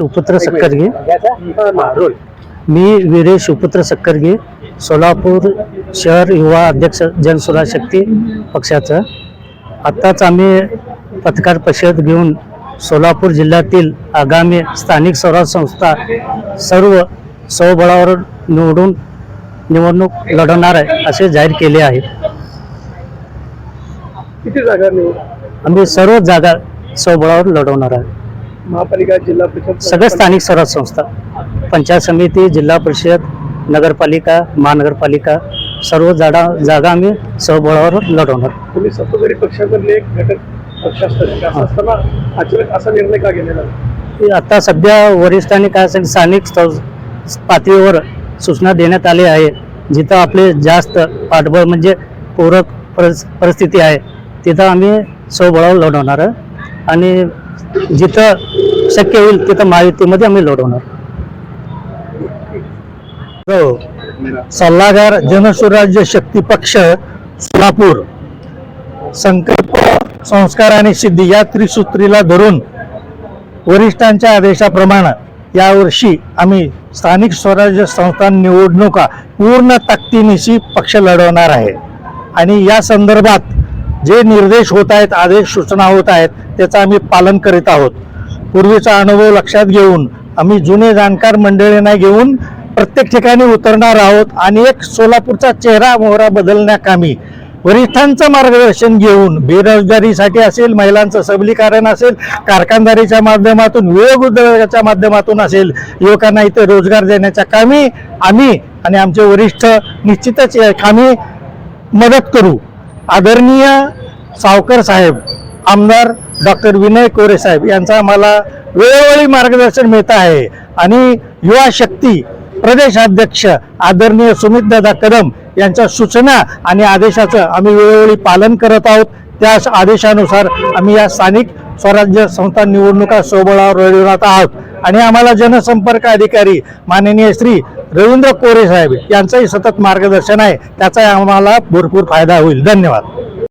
सुपुत्र सक्करगे. मी वीरेश सुपुत्र सक्करगे सोलापूर शहर युवा अध्यक्ष जनसुराज शक्ती पक्षाचं. आत्ताच आम्ही पत्रकार परिषद घेऊन सोलापूर जिल्ह्यातील आगामी स्थानिक स्वराज संस्था सर्व स्वबळावर निवडून निवडणूक लढवणार आहे असे जाहीर केले आहे. किती जागा आम्ही सर्व जागा स्वबळावर लढवणार आहे. महापालिका जिल्हा परिषद सगळ्या स्थानिक स्वराज संस्था पंचायत समिती जिल्हा परिषद नगरपालिका महानगरपालिका सर्व जागा जागा आम्ही स्वबळावर लढवणार. तुम्ही सत्ताधारी पक्षामधले एक घटक पक्ष असं असताना अचानक असा निर्णय का घेण्यात आता सध्या वरिष्ठांनी काय असेल स्थानिक स्थ- पातळीवर सूचना देण्यात आली आहे. जिथं आपले जास्त पाठबळ म्हणजे पूरक परिस- परिस्थिती आहे तिथं आम्ही स्वबळावर लढवणार. आणि जिथं शक्य होईल तिथं महायुतीमध्ये आम्ही लढवणार. हो. सल्लागार जनसुराज्य शक्ती पक्ष सोलापूर. संकल्प संस्कार आणि सिद्धी या त्रिसूत्रीला धरून वरिष्ठांच्या आदेशाप्रमाणे यावर्षी आम्ही स्थानिक स्वराज्य संस्था निवडणुका पूर्ण ताकदीनिशी पक्ष लढवणार आहे. आणि या संदर्भात जे निर्देश होत आहेत आदेश सूचना होत आहेत त्याचं आम्ही पालन करीत आहोत. पूर्वीचा अनुभव लक्षात घेऊन आम्ही जुने जाणकार मंडळींना घेऊन प्रत्येक ठिकाणी उतरणार आहोत आणि एक सोलापूरचा चेहरा मोहरा बदलण्याकामी वरिष्ठांचं मार्गदर्शन घेऊन बेरोजगारीसाठी असेल महिलांचं सबलीकरण असेल कारखानदारीच्या माध्यमातून वेग उद्योगाच्या माध्यमातून असेल युवकांना इथे रोजगार देण्याच्या कामी आम्ही आणि आमचे वरिष्ठ निश्चितच कामी मदत करू. आदरणीय सावकर साहेब आमदार डॉक्टर विनय कोरे साहेब यांचा आम्हाला वेळोवेळी मार्गदर्शन मिळत आहे. आणि युवा शक्ती प्रदेशाध्यक्ष आदरणीय सुमितदादा कदम यांच्या सूचना आणि आदेशाचं आम्ही वेळोवेळी पालन करत आहोत. त्या आदेशानुसार आम्ही या स्थानिक स्वराज्य संस्था निवडणुका सोबळावर लढवत आहोत. आणि आम्हाला जनसंपर्क अधिकारी माननीय श्री रवींद्र कोरे साहेब यांचंही सतत मार्गदर्शन आहे. त्याचा आम्हाला भरपूर फायदा होईल. धन्यवाद.